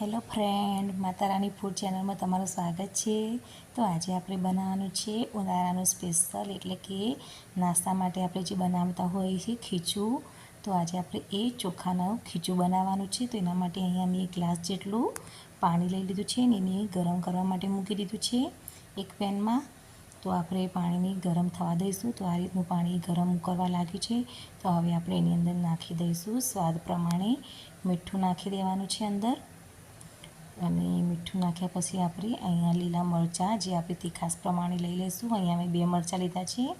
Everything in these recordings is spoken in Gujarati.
હેલો ફ્રેન્ડ માતા રાની ફૂડ ચેનલમાં તમારું સ્વાગત છે. તો આજે આપણે બનાવવાનું છે ઉનાળાનું સ્પેશિયલ એટલે કે નાસ્તા માટે આપણે જે બનાવતા હોઈએ છીએ ખીચું. તો આજે આપણે એ ચોખાનું ખીચું બનાવવાનું છે. તો એના માટે અહીંયા મેં એક ગ્લાસ જેટલું પાણી લઈ લીધું છે અને એને ગરમ કરવા માટે મૂકી દીધું છે એક પેનમાં. તો આપણે પાણીને ગરમ થવા દઈશું. તો આ રીતનું પાણી ગરમ કરવા લાગ્યું છે. તો હવે આપણે એની અંદર નાખી દઈશું. સ્વાદ પ્રમાણે મીઠું નાખી દેવાનું છે અંદર. અને મીઠું નાખ્યા પછી આપણે અહીંયા લીલા મરચાં, જે આપણે તીખાસ પ્રમાણે લઈ લઈશું. અહીંયા મેં બે મરચાં લીધા છે.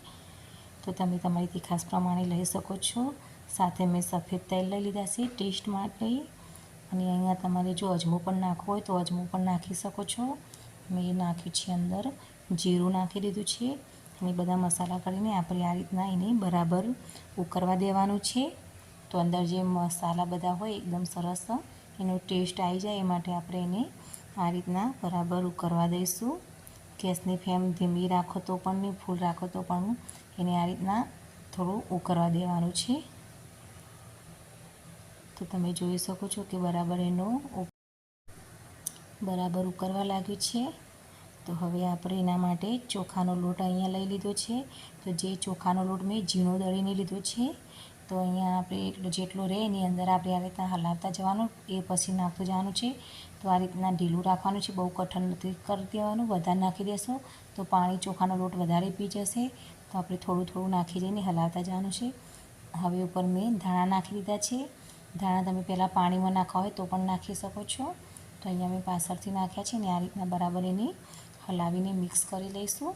તો તમે તમારી તીખાસ પ્રમાણે લઈ શકો છો. સાથે મેં સફેદ તેલ લઈ લીધા છે, ટેસ્ટ માટે. અને અહીંયા તમારે જો અજમો પણ નાખવો હોય તો અજમો પણ નાખી શકો છો. મેં નાખ્યું છે અંદર. જીરું નાખી દીધું છે. અને બધા મસાલા કરીને આપણે આ રીતના એને બરાબર ઉકરવા દેવાનું છે. તો અંદર જે મસાલા બધા હોય, એકદમ સરસ એનો ટેસ્ટ આવી જાય એ માટે આપણે એને આ રીતના બરાબર ઉકરવા દઈશું. ગેસની ફ્લેમ ધીમી રાખો તો પણ નહીં, ફૂલ રાખો તો પણ એને આ રીતના થોડું ઉકળવા દેવાનું છે. તો તમે જોઈ શકો છો કે બરાબર એનો બરાબર ઉકરવા લાગ્યું છે. તો હવે આપણે એના માટે ચોખાનો લોટ અહીંયા લઈ લીધો છે. તો જે ચોખાનો લોટ મેં ઝીણો દળીને લીધો છે તો અહીંયા આપણે એટલું જેટલું રહે, એની અંદર આપણે આ રીતના હલાવતા જવાનું, એ પછી નાખતું જવાનું છે. તો આ રીતના ઢીલું રાખવાનું છે, બહુ કઠણ નથી કરી દેવાનું, વધારે નાખી દેશો. તો પાણી ચોખાનો લોટ વધારે પી જશે. તો આપણે થોડું થોડું નાખી જઈને હલાવતા જવાનું છે. હવે ઉપર મેં ધાણા નાખી દીધા છે. ધાણા તમે પહેલાં પાણીમાં નાખવા હોય તો પણ નાખી શકો છો. તો અહીંયા મેં પાછળથી નાખ્યા છે ને આ રીતના બરાબર એને હલાવીને મિક્સ કરી લઈશું.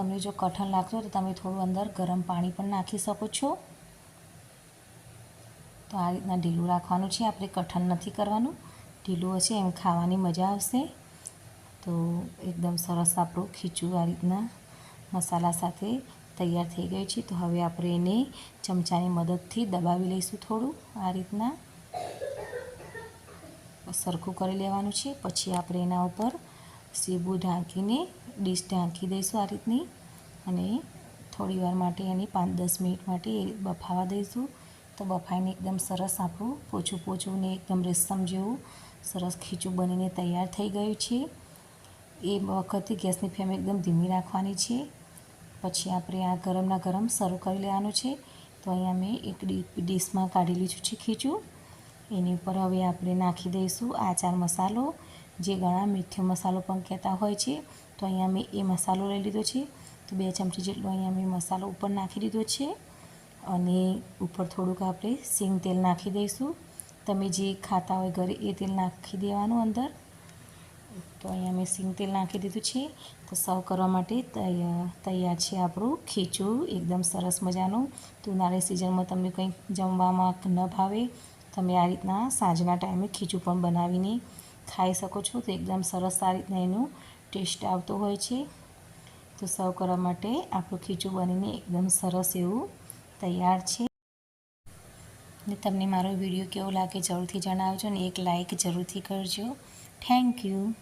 તમને જો કઠણ લાગતું હોય તો તમે થોડું અંદર ગરમ પાણી પણ નાખી શકો છો. તો આ રીતના ઢીલું રાખવાનું છે. આપણે કઠણ નથી કરવાનું. ઢીલું હશે એમ ખાવાની મજા આવશે. તો એકદમ સરસ આપણું ખીચું આ રીતના મસાલા સાથે તૈયાર થઈ ગયું છે. તો હવે આપણે એને ચમચાની મદદથી દબાવી લઈશું થોડું આ રીતના. સરખું કરી લેવાનું છે. પછી આપણે એના ઉપર સીબું ઢાંકીને ડીશ ઢાંકી દઈશું આ રીતની અને થોડીવાર માટે એની પાંચ દસ મિનિટ માટે એ બફાવા દઈશું. તો બફાઈને એકદમ સરસ આપણું પોચું પોચું ને એકદમ રેશમ જેવું સરસ ખીચું બનીને તૈયાર થઈ ગયું છે. એ વખતે ગેસની ફ્લેમ એકદમ ધીમી રાખવાની છે. પછી આપણે આ ગરમના ગરમ શરૂ કરી લેવાનું છે. તો અહીંયા મેં એક ડીશમાં કાઢી લીધું છે ખીચું. એની ઉપર હવે આપણે નાખી દઈશું આચાર મસાલો. જે ઘણા મીઠો મસાલો પણ કહેતા હોય છે. તો અહીંયા મેં એ મસાલો લઈ લીધો છે. તો બે ચમચી જેટલો અહીંયા મેં મસાલો ઉપર નાખી દીધો છે. અને ઉપર થોડુંક આપણે સિંગ તેલ નાખી દઈશું. તમે જે ખાતા હોય ઘરે એ તેલ નાખી દેવાનું અંદર. તો અહીંયા મેં સિંગ તેલ નાખી દીધું છે. તો સર્વ કરવા માટે તૈયાર છે આપણું ખીચું. એકદમ સરસ મજાનું. તો ઉનાળાની સિઝનમાં તમને કંઈક જમવામાં ન ભાવે, તમે આ રીતના સાંજના ટાઈમે ખીચું પણ બનાવીને ખાઈ શકો છો. તો એકદમ સરસ આ રીતના એનું ટેસ્ટ આવતો હોય છે. તો સર્વ કરવા માટે આપણું ખીચું બનીને એકદમ સરસ એવું તૈયાર છે. ને તમને મારો વીડિયો કેવો લાગે જરૂરથી જણાવજો ને એક લાઇક જરૂરથી કરજો. Thank you